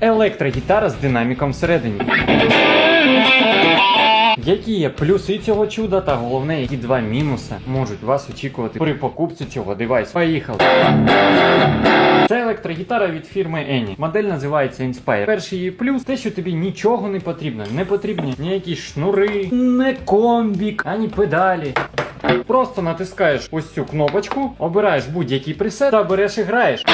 Електрогітара з динаміком всередині. Які є плюси цього чуда та головне, які два мінуси можуть вас очікувати при покупці цього девайсу. Поїхали! Це електрогітара від фірми Ені. Модель називається Inspire. Перший її плюс те, що тобі нічого не потрібно. Не потрібні ніякі шнури, не комбік, ані педалі. Просто натискаєш ось цю кнопочку, обираєш будь-який пресет та береш і граєш.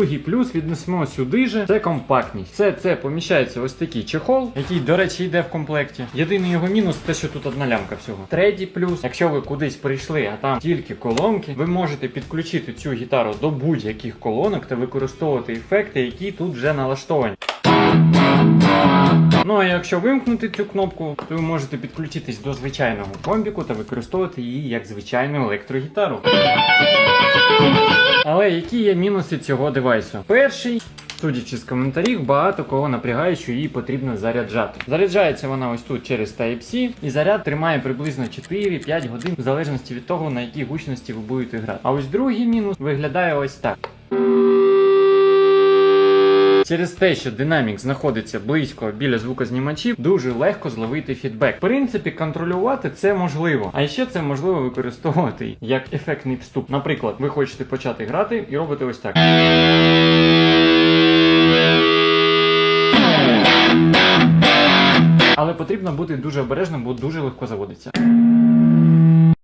Другий плюс віднесемо сюди же. Це компактність. Все це поміщається ось такий чехол, який, до речі, йде в комплекті. Єдиний його мінус те, що тут одна лямка всього. Третій плюс, якщо ви кудись прийшли, а там тільки колонки, ви можете підключити цю гітару до будь-яких колонок та використовувати ефекти, які тут вже налаштовані. Ну а якщо вимкнути цю кнопку, то ви можете підключитись до звичайного комбіку та використовувати її як звичайну електрогітару. Але які є мінуси цього девайсу? Перший. Судячи з коментарів, багато кого напрягає, що її потрібно заряджати. Заряджається вона ось тут через Type-C, і заряд тримає приблизно 4-5 годин, в залежності від того, на якій гучності ви будете грати. А ось другий мінус виглядає ось так. Через те, що динамік знаходиться близько біля звукознімачів, дуже легко зловити фідбек. В принципі, контролювати це можливо. А ще це можливо використовувати як ефектний вступ. Наприклад, ви хочете почати грати і робите ось так. Але потрібно бути дуже обережним, бо дуже легко заводиться.